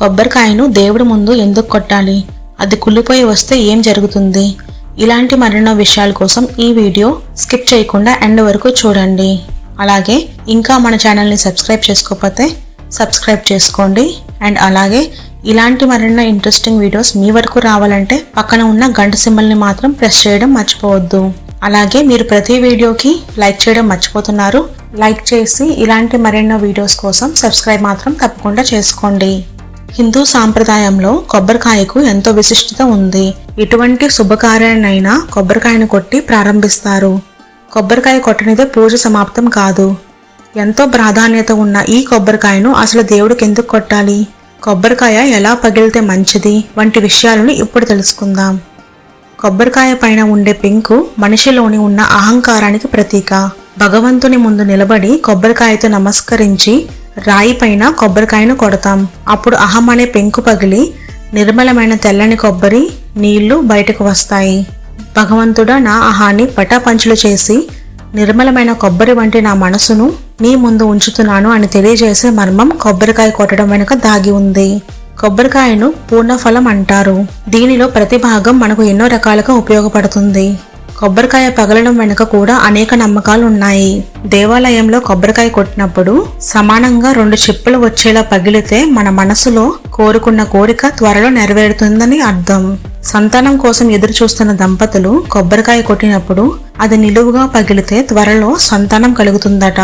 కొబ్బరికాయను దేవుడి ముందు ఎందుకు కొట్టాలి? అది కుళ్ళిపోయి వస్తే ఏం జరుగుతుంది? ఇలాంటి మరెన్నో విషయాల కోసం ఈ వీడియో స్కిప్ చేయకుండా ఎండ్ వరకు చూడండి. అలాగే ఇంకా మన ఛానల్ని సబ్స్క్రైబ్ చేసుకోకపోతే సబ్స్క్రైబ్ చేసుకోండి. అండ్ అలాగే ఇలాంటి మరెన్నో ఇంట్రెస్టింగ్ వీడియోస్ మీ వరకు రావాలంటే పక్కన ఉన్న గంట సింబల్ని మాత్రం ప్రెస్ చేయడం మర్చిపోవద్దు. అలాగే మీరు ప్రతి వీడియోకి లైక్ చేయడం మర్చిపోతున్నారు. లైక్ చేసి ఇలాంటి మరెన్నో వీడియోస్ కోసం సబ్స్క్రైబ్ మాత్రం తప్పకుండా చేసుకోండి. హిందూ సాంప్రదాయంలో కొబ్బరికాయకు ఎంతో విశిష్టత ఉంది. ఎటువంటి శుభకార్యాన్నైనా కొబ్బరికాయను కొట్టి ప్రారంభిస్తారు. కొబ్బరికాయ కొట్టనిదే పూజ సమాప్తం కాదు. ఎంతో ప్రాధాన్యత ఉన్న ఈ కొబ్బరికాయను అసలు దేవుడికి ఎందుకు కొట్టాలి? కొబ్బరికాయ ఎలా పగిలితే మంచిది? వంటి విషయాలను ఇప్పుడు తెలుసుకుందాం. కొబ్బరికాయ పైన ఉండే పెంకు మనిషిలోని ఉన్న అహంకారానికి ప్రతీక. భగవంతుని ముందు నిలబడి కొబ్బరికాయతో నమస్కరించి రాయి పైన కొబ్బరికాయను కొడతాం. అప్పుడు అహం అనే పెంకు పగిలి నిర్మలమైన తెల్లని కొబ్బరి నీళ్ళు బయటకు వస్తాయి. భగవంతుడా నా అహాన్ని పటాపంచులు చేసి నిర్మలమైన కొబ్బరి వంటి నా మనసును నీ ముందు ఉంచుతున్నాను అని తెలియజేసే మర్మం కొబ్బరికాయ కొట్టడం వెనుక దాగి ఉంది. కొబ్బరికాయను పూర్ణఫలం అంటారు. దీనిలో ప్రతి భాగం మనకు ఎన్నో రకాలుగా ఉపయోగపడుతుంది. కొబ్బరికాయ పగలడం వెనుక కూడా అనేక నమ్మకాలు ఉన్నాయి దేవాలయంలో కొబ్బరికాయ కొట్టినప్పుడు సమానంగా రెండు చిప్పలు వచ్చేలా పగిలితే మన మనసులో కోరుకున్న కోరిక త్వరలో నెరవేరుతుందని అర్థం. సంతానం కోసం ఎదురు చూస్తున్న దంపతులు కొబ్బరికాయ కొట్టినప్పుడు అది నిలువుగా పగిలితే త్వరలో సంతానం కలుగుతుందట.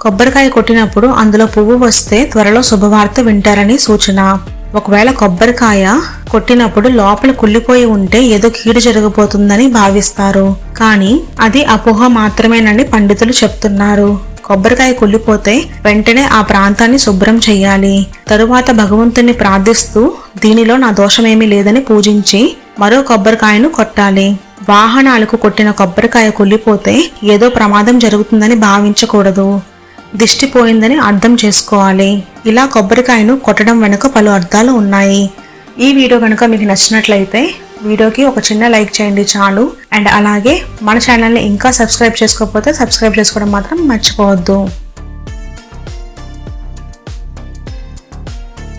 కొబ్బరికాయ కొట్టినప్పుడు అందులో పువ్వు వస్తే త్వరలో శుభవార్త వింటారని సూచన. ఒకవేళ కొబ్బరికాయ కొట్టినప్పుడు లోపల కుళ్ళిపోయి ఉంటే ఏదో కీడు జరగబోతుందని భావిస్తారు. కానీ అది అపోహ మాత్రమేనని పండితులు చెప్తున్నారు. కొబ్బరికాయ కుళ్ళిపోతే వెంటనే ఆ ప్రాంతాన్ని శుభ్రం చేయాలి. తరువాత భగవంతుని ప్రార్థిస్తూ దీనిలో నా దోషమేమీ లేదని పూజించి మరో కొబ్బరికాయను కొట్టాలి. వాహనాలకు కొట్టిన కొబ్బరికాయ కుళ్ళిపోతే ఏదో ప్రమాదం జరుగుతుందని భావించకూడదు. దిష్టిపోయిందని అర్థం చేసుకోవాలి. ఇలా కొబ్బరికాయను కొట్టడం వెనుక పలు అర్థాలు ఉన్నాయి. ఈ వీడియో కనుక మీకు నచ్చినట్లయితే వీడియోకి ఒక చిన్న లైక్ చేయండి చాలు. అండ్ అలాగే మన ఛానల్ని ఇంకా సబ్స్క్రైబ్ చేసుకోకపోతే సబ్స్క్రైబ్ చేసుకోవడం మాత్రం మర్చిపోవద్దు.